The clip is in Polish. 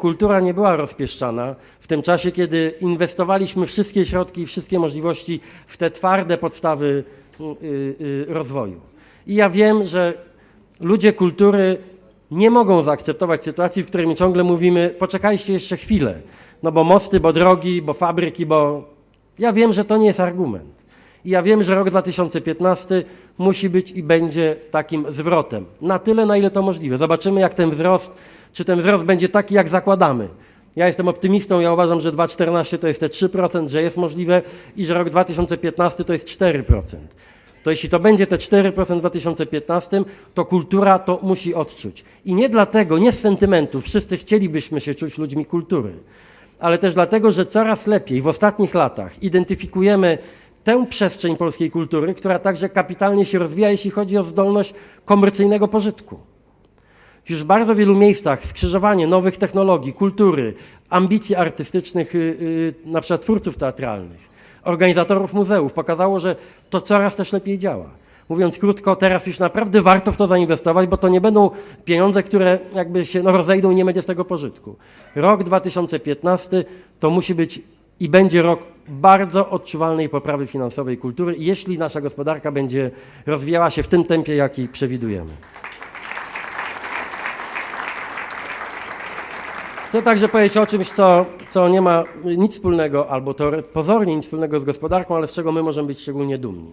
Kultura nie była rozpieszczana w tym czasie, kiedy inwestowaliśmy wszystkie środki i wszystkie możliwości w te twarde podstawy y, y, rozwoju. I ja wiem, że ludzie kultury nie mogą zaakceptować sytuacji, w której my ciągle mówimy: poczekajcie jeszcze chwilę, no bo mosty, bo drogi, bo fabryki, bo. Ja wiem, że to nie jest argument. I ja wiem, że rok 2015 musi być i będzie takim zwrotem. Na tyle, na ile to możliwe. Zobaczymy, jak ten wzrost, czy ten wzrost będzie taki, jak zakładamy. Ja jestem optymistą, ja uważam, że 2014 to jest te 3%, że jest możliwe i że rok 2015 to jest 4%. To jeśli to będzie te 4% w 2015, to kultura to musi odczuć. I nie dlatego, nie z sentymentu, wszyscy chcielibyśmy się czuć ludźmi kultury, ale też dlatego, że coraz lepiej w ostatnich latach identyfikujemy tę przestrzeń polskiej kultury, która także kapitalnie się rozwija, jeśli chodzi o zdolność komercyjnego pożytku. Już w bardzo wielu miejscach skrzyżowanie nowych technologii, kultury, ambicji artystycznych, yy, yy, na przykład twórców teatralnych, organizatorów muzeów pokazało, że to coraz też lepiej działa. Mówiąc krótko, teraz już naprawdę warto w to zainwestować, bo to nie będą pieniądze, które jakby się no, rozejdą i nie będzie z tego pożytku. Rok 2015 to musi być i będzie rok bardzo odczuwalnej poprawy finansowej kultury, jeśli nasza gospodarka będzie rozwijała się w tym tempie, jaki przewidujemy. Chcę także powiedzieć o czymś, co, co nie ma nic wspólnego, albo to pozornie nic wspólnego z gospodarką, ale z czego my możemy być szczególnie dumni.